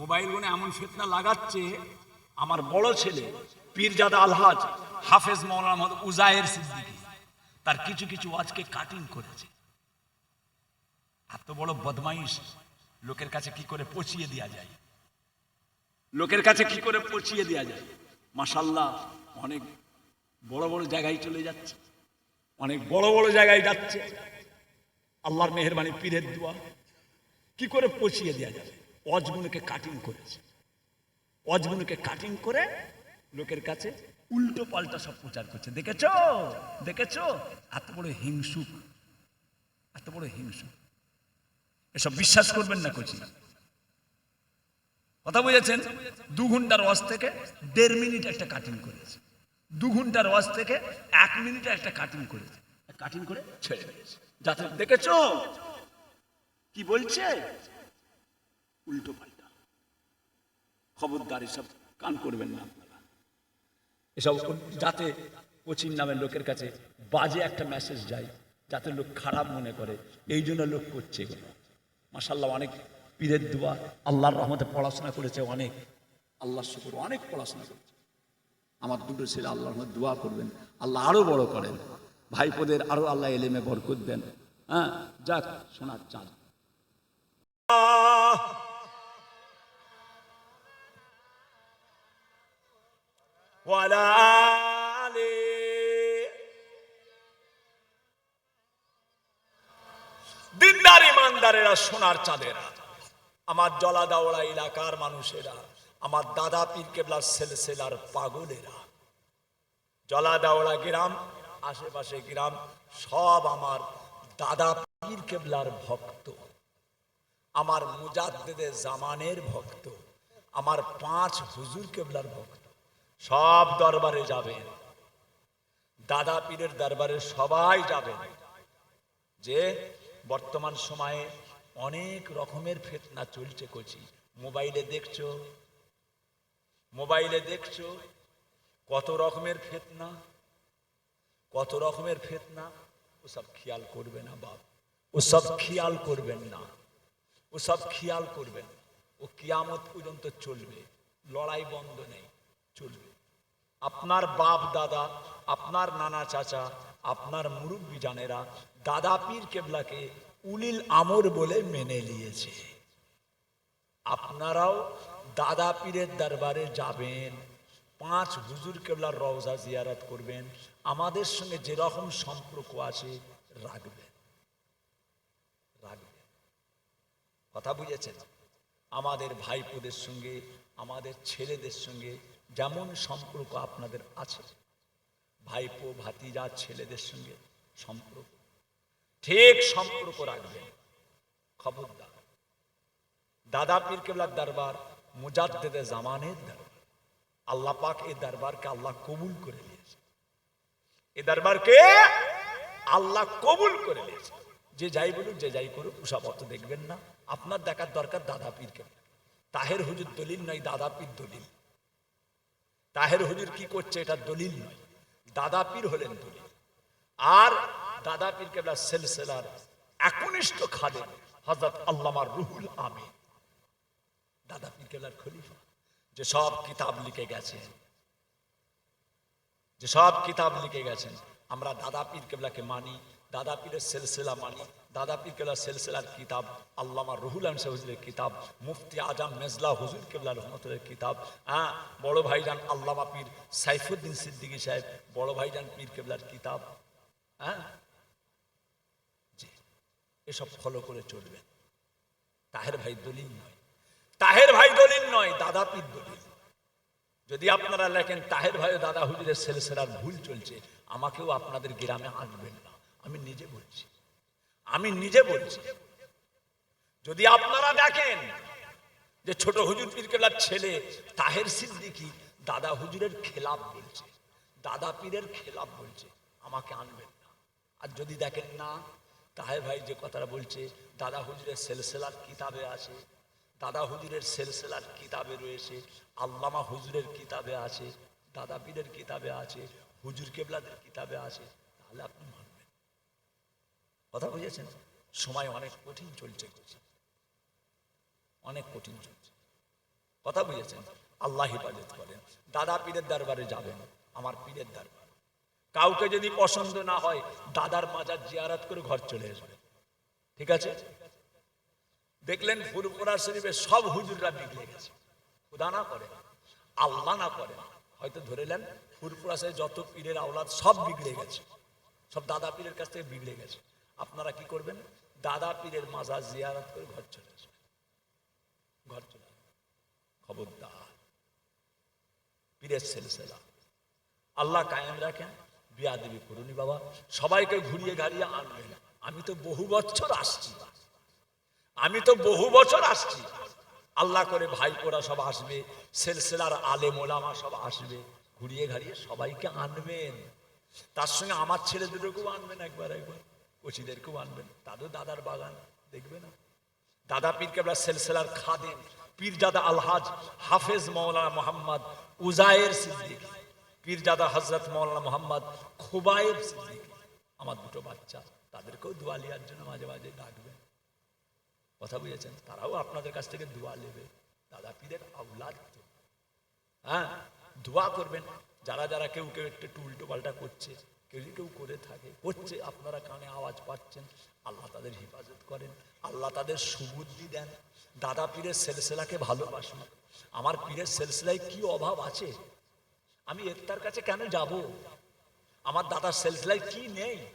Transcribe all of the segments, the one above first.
Mobile ফোনে এমন ফিতনা লাগাচ্ছে, আমার বড় ছেলে, পীরজাদা আলহাজ হাফেজ মৌলানা উজায়ের সিদ্দিকী, তার কিছু কিছু আজকে কাটিং করেছে। এত বড় বদমাইশ লোকের কাছে কি করে পচিয়ে দেওয়া যায়? লোকের কাছে কি করে পচিয়ে দেওয়া যায়? মাসাল্লাহ অনেক বড় বড় জায়গায় চলে যাচ্ছে, অনেক বড় বড় জায়গায় যাচ্ছে। আল্লাহর মেহরবানি পীরের দোয়া, কি করে পচিয়ে দেওয়া যাবে? অজগুলোকে কাটিং করেছে। অজগুলোকে কাটিং করে লোকের কাছে উল্টো পাল্টা সব প্রচার করছে। দেখেছ? দেখেছ? এত বড় হিংসুক। এত বড় হিংসুক। এসব বিশ্বাস করবেন না কচি। কথা বুঝেছেন? দু ঘণ্টার ওয়াজ থেকে দেড় মিনিট একটা কাটিং করেছে। দু ঘণ্টার ওয়াজ থেকে এক মিনিটে একটা কাটিং করেছে। কাটিং করে ছেড়ে দিয়েছে। যাতে দেখেছ? কি বলছে? উল্টো পাল্টা। খবরদার এসব কান করবেন না এসব যাতে কোচিং নামের লোকের কাছে বাজে একটা মেসেজ যায়, যাতে লোক খারাপ মনে করে, এই জন্য লোক করছে এগুলো। মাসাল্লাহ অনেক পীরের দোয়া, আল্লাহর রহমতে পড়াশোনা করেছে অনেক। আল্লাহ শুকুর, অনেক পড়াশোনা করেছে। আমার দুটো ছেলে আল্লাহর রহমতে দোয়া করবেন, আল্লাহ আরও বড় করেন। ভাইপোদের আরও আল্লাহ এলেমে বরকত দেন। হ্যাঁ যাক, শোনার চাঁদ وعلى آله দিনদার ইমানদারেরা সোনার চাঁদেরা আমার জলাদাওড়া এলাকার মানুষেরা আমার দাদা পীর কেবলার সেলসেলার পাগলেরা জলাদাওড়া গ্রাম আশেপাশে গ্রাম সব আমার দাদা পীর কেবলার ভক্ত আমার মুজাদ্দেদে জামানের ভক্ত আমার পাঁচ হুজুর কেবলার ভক্ত সব দরবারে যাবেন। দাদা পীরের দরবারে সবাই যাবেন। যে বর্তমান সময়ে অনেক রকমের ফেতনা চলছে কচি। মোবাইলে দেখছ? মোবাইলে দেখছ? কত রকমের ফেতনা? কত রকমের ফেতনা? ওসব খেয়াল করবে না বাপ। ওসব খেয়াল করবেন না। ওসব খেয়াল করবেন ও কিয়ামত পর্যন্ত চলবে। লড়াই বন্ধ নেই। চলবে। আপনার বাপ দাদা, আপনার নানা চাচা, আপনার মুরব্বী জানেরা দাদা পীর কেবলাকে উলিল আমর বলে মেনে নিয়েছে। আপনারাও দাদা পীরের দরবারে যাবেন, পাঁচ হুজুর কেবলার রওজা জিয়ারত করবেন, আমাদের সঙ্গে যেরকম সম্পর্ক আছে, রাখবেন। রাখবেন। কথা বুঝেছেন? আমাদের ভাইপোদের সঙ্গে, আমাদের ছেলেদের সঙ্গে যেমন সম্পর্ক আপনাদের আছে। ভাইপো, ভাতিজা, ছেলেদের সঙ্গে সম্পর্ক। ঠিক সম্পর্ক রাখবেন। খবরদার। দাদা পীর কেবলার দরবার মুজাদ্দেদে জামানের দরবার। আল্লাহ পাক এই দরবারকে আল্লাহ কবুল করে নিয়েছে। এ দরবারকে আল্লাহ কবুল করে নিয়েছে। যে যাই বলুক, যে যাই করুক উষাপত্র দেখবেন না। আপনার দেখার দরকার দাদা পীর কেবলা তাহের হুজুর দলিল নয়, দাদা পীর দলিল। তাহের হুজুর কি করছে? এটা দলিল নয়। দাদা পীর হলেন দলিল। আর দাদা পীর কেবলা সেলসেলার একনিষ্ঠ খাদেম হজরত আল্লামার রুহুল আমিন। দাদা পীর কেবলার খলিফা। যে সব কিতাব লিখে গেছেন। যে সব কিতাব লিখে গেছেন। আমরা দাদা পীর কেবলাকে মানি দাদা পীরের সেলসেলা মানি, দাদা পীর কেবলা সেলসেলার কিতাব, আল্লামা রুহুল আম হুজুরের কিতাব, মুফতি আজম মেজলা হুজুর কেবলা রহমতুল্লাহ কিতাব হ্যাঁ বড় ভাইজান আল্লামা পীর সাইফুদ্দিন সিদ্দিকী সাহেব, বড় ভাইজান পীর কেবলার কিতাব হ্যাঁ? জি, এসব ফলো করে চলবে। তাহের ভাই দলিল নয়। তাহের ভাই দলিল নয়, দাদা পীর দলিল। যদি আপনারা লেখেন তাহের ভাই দাদা হুজুরের সেলসেলার ভুল চলছে, আমাকেও আপনাদের গ্রামে আনবেন না। আমি নিজে বলছি। আমি নিজে বলছি। যদি আপনারা দেখেন যে ছোট হুজুর পীর কেবলার ছেলে তাহের সিদ্দিকি দাদা হুজুরের খেলাপ বলছে, দাদা পীরের খেলাপ বলছে, আমাকে আনবেন না। আর যদি দেখেন না, তাহের ভাই যে কথাটা বলছে, দাদা হুজুরের সেলসেলার কিতাবে আছে, দাদা হুজুরের সেলসেলার কিতাবে রয়েছে, আল্লামা হুজুরের কিতাবে আছে, দাদা পীরের কিতাবে আছে, হুজুর কেবলাদের কিতাবে আছে, তাহলে আপনি কথা বুঝেছেন? সময় অনেক কঠিন চলছে। অনেক কঠিন চলছে। কথা বুঝেছেন? আল্লাহ হেফাজত করেন। দাদা পীরের দরবারে যাবেন, আমার পীরের দরবার। কাউকে যদি পছন্দ না হয়, দাদার মাজার জিয়ারাত করে ঘর চলে আসবে। ঠিক আছে? দেখলেন ফুরপুরা শরীফে সব হুজুররা বিগড়ে গেছে। খুদা না করে? আল্লাহ না করে? হয়তো ধরে নেন ফুরপুরা শরীফে যত পীরের আওলাদ সব বিগড়ে গেছে। সব দাদা পীরের কাছ থেকে বিগড়ে গেছে। আপনারা কি করবেন? দাদা পীরের মাজার জিয়ারাত করে ঘর চলে আসবে ঘর চলে খবরদার। পীরের সেলসেলা। আল্লাহ কায়েম রাখেন। বিয়া দেবী করুনি বাবা। সবাইকে ঘুরিয়ে ঘাড়িয়ে আনবেন। আমি তো বহু বছর আসছি। আমি তো বহু বছর আসছি। আল্লাহ করে ভাইপোরা সব আসবে। সেলসেলার আলে ওলামা সব আসবে। ঘুরিয়ে ঘাড়িয়ে সবাইকে আনবেন। তার সঙ্গে আমার ছেলে দুটোকেও আনবেন একবার একবার। কচিদেরকেও আনবেন। তাদের দাদার বাগান, দেখবে না? দাদা পীর কেবলা সেলসেলার খাদেম পীরজাদা আলহাজ হাফেজ মৌলানা মোহাম্মদ উজায়ের সিদ্দিকী পীরজাদা হজরত মৌলানা মোহাম্মদ খুবায়েব সিদ্দিকী, আমার দুটো বাচ্চা, তাদেরকেও দোয়া লিয়ার জন্য মাঝে মাঝে ডাকবেন। কথা বুঝেছেন? তারাও আপনাদের কাছ থেকে দোয়া নেবে। দাদা পীরের আউলাদ হ্যাঁ দোয়া করবেন। যারা যারা কেউ কেউ একটু উল্টো পাল্টা করছে কেউ কেউ করে থাকে। করছে, আপনারা কানে আওয়াজ পাচ্ছেন। আল্লাহ তাদের হেফাজত করেন। আল্লাহ তাদের সুবুদ্ধি দেন। দাদা পীরের সেলসেলাকে ভালোবাসুন। আমার পীরের সেলসেলায় কি অভাব আছে? আমি একটার কাছে কেন যাব? আমার দাদার সেলসেলায় কি নেই?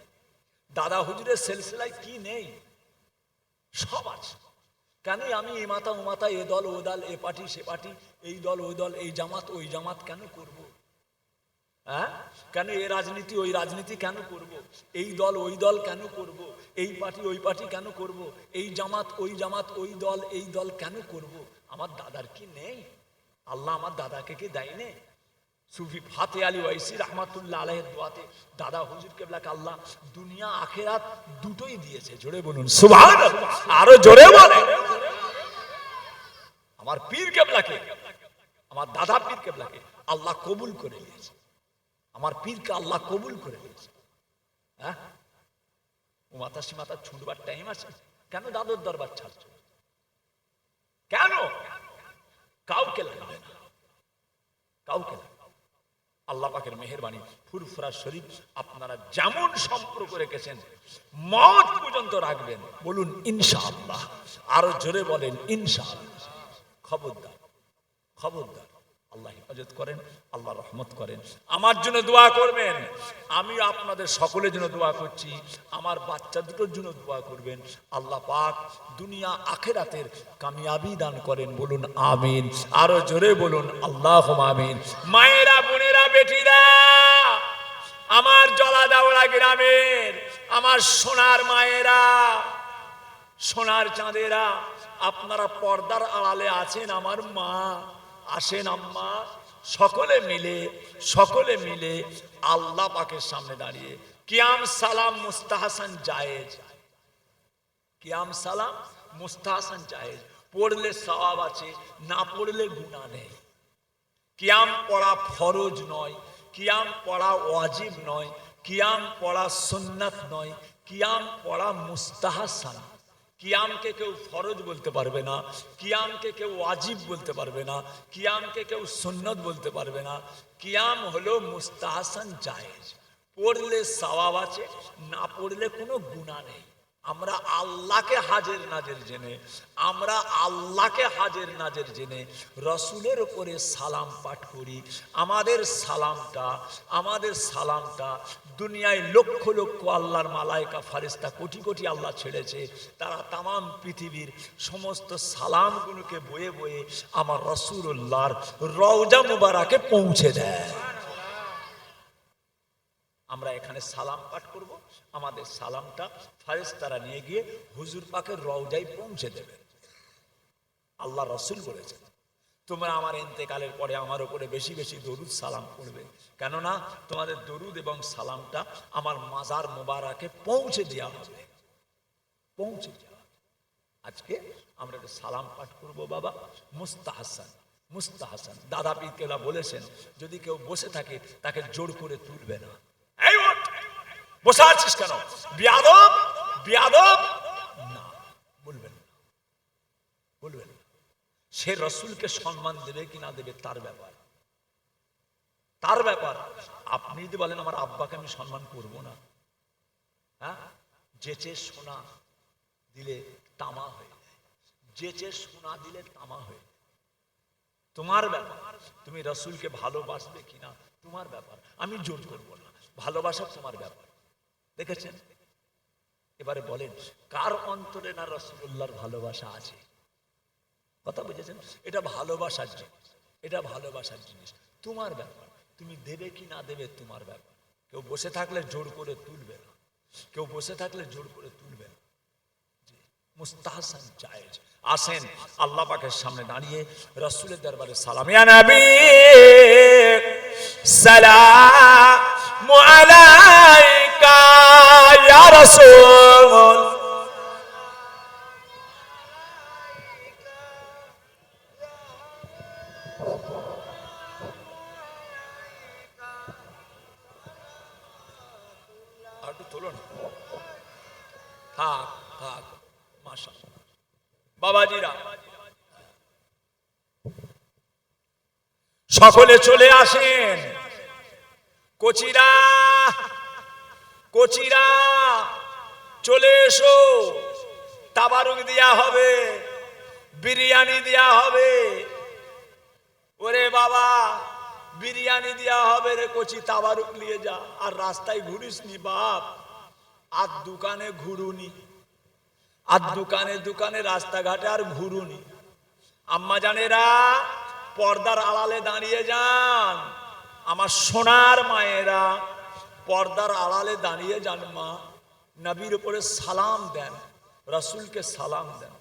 দাদা হুজুরের সেলসেলায় কি নেই? সব আছে। কেন আমি এ মাতা ও মাতা, এ দল ও দল, এ পার্টি সে পার্টি, এই দল ওই দল, এই জামাত, ওই জামাত কেন করব? হ্যাঁ? কেন এ রাজনীতি, ওই রাজনীতি কেন করব? এই দল, ওই দল কেন করব? এই পার্টি, ওই পার্টি কেন করব? এই জামাত, ওই জামাত, ওই দল, এই দল কেন করব? আমার দাদার কি নেই? আল্লাহ আমার দাদাকে কি দেয়নি সুফি ফাতে আলী ওয়াইসি রহমাতুল্লাহ আলাইহির দোয়াতে, দাদা হুজুর কেবলাকে আল্লাহ, দুনিয়া, আখেরাত দুটোই দিয়েছে। জোরে বলুন, সুবহানাল্লাহ। আরও জোরে বলেন। আমার পীর কেবলাকে, আমার দাদা পীর কেবলাকে আল্লাহ কবুল করে নিয়েছে। আমার পীরকে আল্লাহ কবুল করে দিয়েছে। হ্যাঁ? ও মাতা সীমাতা ছুটবার টাইম আছে। কেন দাদর দরবার ছাড়ছো? কেন? কাউকে লাগবে না। কাউকে। আল্লাহ পাকের মেহরবানি ফুরফুরা শরীফ আপনারা যেমন সম্পর্ক রেখেছেন, মত পর্যন্ত রাখবেন। বলুন, ইনশাআল্লাহ। আরও জোরে বলেন, ইনশাআল্লাহ। খবরদার খবরদার। আল্লাহ হেফাজত করেন, আল্লাহ রহমত করেন। আমার জন্য দোয়া করবেন। আমি আপনাদের সকলের জন্য দোয়া করছি। আমার বাচ্চা দুটোর জন্য দোয়া করবেন। আল্লাহ পাক দুনিয়া আখেরাতের কামিয়াবি দান করেন বলুন, আমিন। আরও জোরে বলুন আল্লাহ আমিন। মায়েরা, বোনেরা, বেটিরা, আমার জলাদাওড়া গ্রামের, আমার সোনার মায়েরা, সোনার চাঁদেরা, আপনারা পর্দার আড়ালে আছেন আমার মা। আসেন আম্মা। সকলে মিলে সকলে মিলে আল্লাহ পাকের সামনে দাঁড়িয়ে কিয়াম সালাম মুস্তাহাসান জায়েজ। কিয়াম সালাম মুস্তাহাসান জায়েজ। পড়লে সওয়াব আছে, না পড়লে গুণা নেই। কিয়াম পড়া ফরজ নয়, কিয়াম পড়া ওয়াজিব নয়, কিয়াম পড়া সুন্নাত নয়, কিয়াম পড়া মুস্তাহাসান। কিয়ামকে কেউ ফরজ বলতে পারবে না, কিয়ামকে কেউ ওয়াজিব বলতে পারবে না, কিয়ামকে কেউ সুন্নত বলতে পারবে না। কিয়াম হলো মুস্তাহাসান জায়েজ। পড়লে সওয়াব আছে, না পড়লে কোনো গুণা নেই। আমরা আল্লাহকে হাজের নাজের জেনে, আমরা আল্লাহকে হাজের নাজের জেনে রসুলের উপরে সালাম পাঠ করি। আমাদের সালামটা আমাদের সালামটা দুনিয়ায় লক্ষ লক্ষ আল্লাহর মালায়কা ফারিস্তা কোটি কোটি আল্লাহ ছেড়েছে। তারা তামাম পৃথিবীর সমস্ত সালামগুলোকে বয়ে বয়ে আমার রসুল্লাহর রওজা মুবারাকে পৌঁছে দেয়। আমরা এখানে সালাম পাঠ করব। আমাদের সালামটা ফারেস্তারা নিয়ে গিয়ে হুজুর পাকের রওজায় পৌঁছে দেবে। আল্লাহ রসুল বলেছেন তোমরা আমার এন্তেকালের পরে আমার উপরে বেশি বেশি দরুদ সালাম করবে কেননা তোমাদের দরুদ এবং সালামটা আমার মাজার মোবারকে পৌঁছে দেওয়া হবে। পৌঁছে দেওয়া আজকে আমরা একটা সালাম পাঠ করব বাবা। মুস্তাহাসান মুস্তাহাসান। দাদা পীরকেলা বলেছেন, যদি কেউ বসে থাকে, তাকে জোর করে তুলবে না। বসে আছিস কেন? বিয়াদব বিয়াদব না বলবেন না বলবেন না। সে রসুলকে সম্মান দেবে কি না দেবে তার ব্যাপার। তার ব্যাপার, আপনি যদি বলেন আমার আব্বাকে আমি সম্মান করব না হ্যাঁ? যেচে সোনা দিলে তামা হয়ে যেচে সোনা দিলে তামা হয়ে যায়। তোমার ব্যাপার, তুমি রসুলকে ভালোবাসবে কিনা তোমার ব্যাপার। আমি জোর করব না, ভালোবাসা তোমার ব্যাপার। দেখেছেন? এবারে বলেন, কার অন্তরে না রসুল্লাহর ভালোবাসা আছে? কথা বুঝেছেন? এটা ভালোবাসার জিনিস। এটা ভালোবাসার জিনিস। তোমার ব্যাপার। তুমি দেবে কি না দেবে তোমার ব্যাপার। কেউ বসে থাকলে জোর করে তুলবে না। কেউ বসে থাকলে জোর করে তুলবে না। আসেন আল্লাহ পাকের সামনে দাঁড়িয়ে রসুলের দরবারে সালাম। সকলে চলে আসেন। কচিরা কচিরা, চলে এসো। তাবারুক দেয়া হবে, বিরিয়ানি দেয়া হবে। ওরে বাবা, বিরিয়ানি দেওয়া হবে রে কচি, তাবারুক নিয়ে যা। আর রাস্তায় ঘুরিস নি বাপ, আর দোকানে ঘুরুনি। আর দোকানে দোকানে রাস্তাঘাটে আর ঘুরুনি। আম্মা জানেরা পর্দার আড়ালে দাঁড়িয়ে যান। আমার সোনার মায়েরা, পর্দার আড়ালে দাঁড়িয়ে যান মা। নবীর উপরে সালাম দেন, রসুলকে সালাম দেন।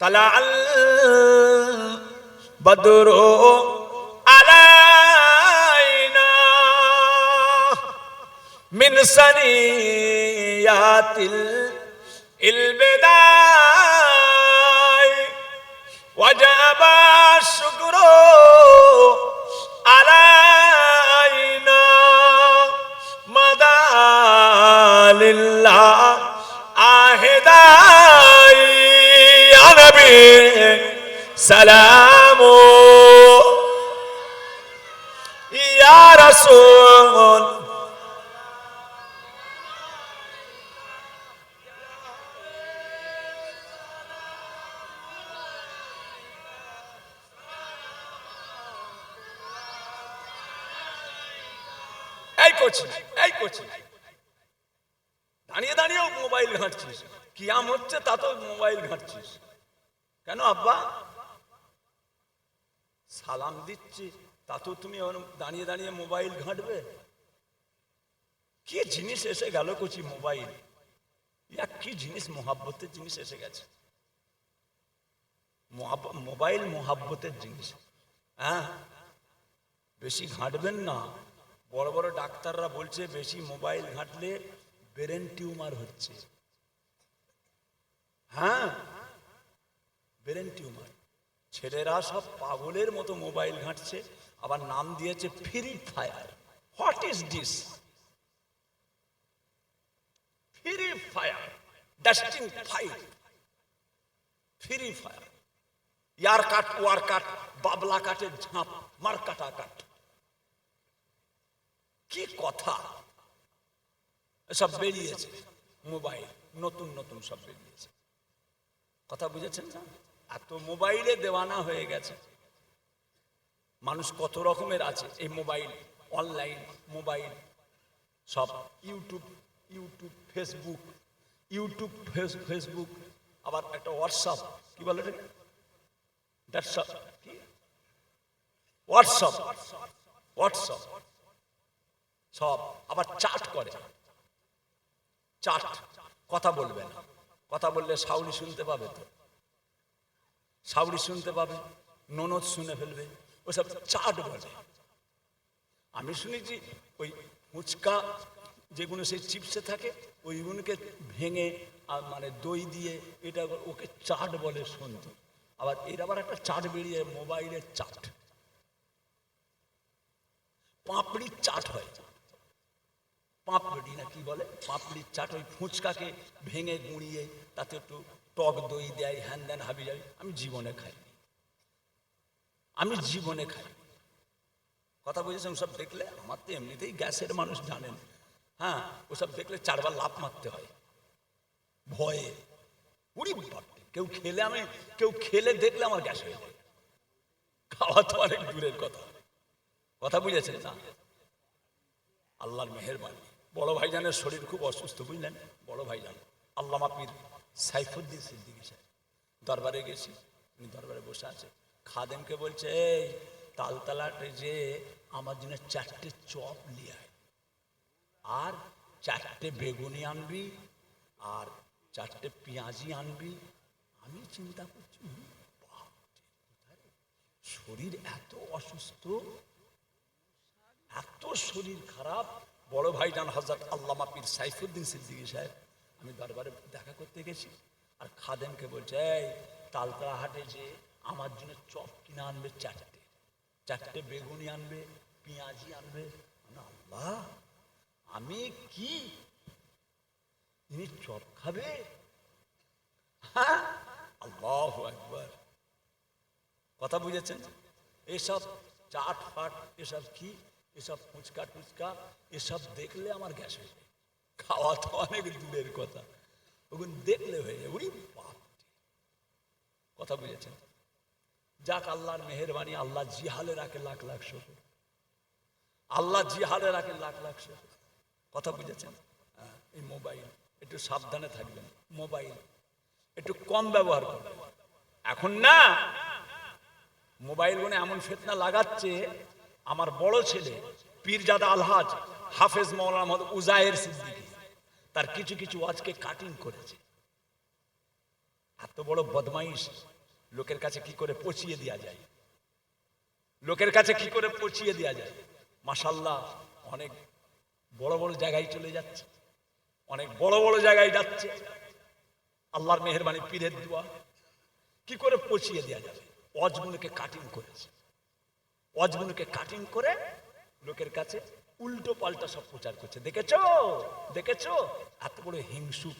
তালা বদর আলাইনা মিনসানিয়াতিল ইলবেদা وجب الشكر علينا مدى لله آهداي يا نبي سلام يا করছিস এই করছিস দাঁড়িয়ে দাঁড়িয়েও মোবাইল ঘাঁটছিস। কিয়াম হচ্ছে মোবাইল ঘাঁটছিস। কেন আব্বা? সালাম দিচ্ছি তুমি দাঁড়িয়ে দাঁড়িয়ে মোবাইল ঘাঁটবে। কি জিনিস এসে গেল কচি মোবাইল? ইয়া কি জিনিস, মোহাব্বতের জিনিস এসে গেছে। মোবাইল মোহাব্বতের জিনিস। হ্যাঁ? বেশি ঘাঁটবেন না। বড় বড় ডাক্তাররা বলছে, বেশি মোবাইল ঘাঁটলে ব্রেন টিউমার হচ্ছে। হ্যাঁ ব্রেন টিউমার। ছেলেরা সব পাগলের মতো মোবাইল ঘাঁটছে, আবার নাম দিয়েছে free fire. What is this free fire dusting fight free fire. Year cut, war কাট, বাবলা কাটের ঝাঁপ মার কাটা কাট। কি কথা? সব বেরিয়েছে। মোবাইল, নতুন নতুন সব বেরিয়েছে। কথা বুঝেছেন না? এত মোবাইলে দেওয়ানা হয়ে গেছে। মানুষ কত রকমের আছে এই মোবাইল? অনলাইন, মোবাইল, সব YouTube YouTube, Facebook, YouTube, face- Facebook, আবার একটা হোয়াটসঅ্যাপ, কি বলে হোয়াটসঅ্যাপ হোয়াটসঅ্যাপ হোয়াটসঅ্যাপ। সব আবার চাট করে। চাট, কথা বলবে না। কথা বললে সাউরি শুনতে পাবে তো। সাউরি শুনতে পাবে, ননদ শুনে ফেলবে, ওসব চাট বলে। আমি শুনেছি ওই ফুচকা যেগুলো সেই চিপসে থাকে, ওইগুলোকে ভেঙে আর মানে দই দিয়ে এটা ওকে চাট বলে শুনতো। আবার এর আবার একটা চাট বেরিয়ে মোবাইলের চাট। পাপড়ির চাট হয়। পাপড়ি না কি বলে? পাপড়ির চাট ওই ফুচকাকে ভেঙে গুঁড়িয়ে তাতে একটু টক দই দেয়, হ্যান দেন হাবি যাবি। আমি জীবনে খাই। আমি জীবনে খাই। কথা বুঝেছেন সব দেখলে? আমার তো এমনিতেই গ্যাসের মানুষ জানেন। হ্যাঁ ওসব দেখলে চারবার লাভ মারতে হয়। ভয়ে। উড়ি বাপরে, কেউ খেলে আমি, কেউ খেলে দেখলে আমার গ্যাস হয়ে যায়। খাওয়া তো অনেক দূরের কথা। কথা বুঝেছেন না? আল্লাহর মেহেরবানি। বড় ভাইজানের শরীর খুব অসুস্থ, বুঝলেন? বড় ভাইজান। আল্লাহ মাপির সাইফুদ্দিন সিদ্দিকী সাহেব। দরবারে গেছি, উনি দরবারে বসে আছে। খাদেমকে বলছে, এই তালতলাটে যে আমার জন্য চারটে চপ নিয়ে আয়। আর চারটে বেগুনি আনবি, আর চারটে পেঁয়াজি আনবি। আমি চিন্তা করছি শরীর এত অসুস্থ, এত শরীর খারাপ বড় ভাইজান হজরত আল্লামা পীর সাইফুদ্দিন সিদ্দিকী সাহেব, আমি দরবারে দেখা করতে গেছি। আর খাদেমকে বলছে, এই তালতলা হাটে যে আমার জন্য চপ কিনে আনবে চারটে চারটে বেগুনি আনবে, পেঁয়াজি আনবে। আল্লাহ, আমি কি? ইনি চপ খাবে? হ্যাঁ? আল্লাহ একবার কথা বুঝেছেন? এসব চাট ফাট এসব কি? এসব ফুচকা টুচকা এসব দেখলে আমার গ্যাস হয়ে যায়। খাওয়া তো অনেক দূরের কথা। ওগুলো দেখলে হয়ে যায়। বাপ কথা বুঝেছেন? যাক আল্লাহর মেহরবানি আল্লাহ জিহালে রাখে লাখ লাখ শুকুর আল্লাহ জিহালে রাখে লাখ লাখ শুকুর কথা বুঝেছেন? হ্যাঁ, এই মোবাইল। একটু সাবধানে থাকবেন। মোবাইল। একটু কম ব্যবহার করবেন এখন না মোবাইল গুনে এমন ফেতনা লাগাচ্ছে আমার বড় ছেলে, পীরজাদা আলহাজ হাফেজ মৌলানা মোহাম্মদ উজায়ের সিদ্দিকী, তার কিছু কিছু আজকে কাটিং করেছে। এত বড় বদমাইশ, লোকের কাছে কি করে পচিয়ে দেওয়া যায়? লোকের কাছে কি করে পচিয়ে দেওয়া যায়? মাসাল্লাহ অনেক বড় বড় জায়গায় চলে যাচ্ছে, অনেক বড় বড় জায়গায় যাচ্ছে। আল্লাহর মেহরবানি পীরের দোয়া, কি করে পচিয়ে দেওয়া যাবে? অজগুলোকে কাটিং করেছে। অজগুলোকে কাটিং করে লোকের কাছে উল্টো পাল্টা সব প্রচার করছে। দেখেছ? দেখেছ? এত বড় হিংসুক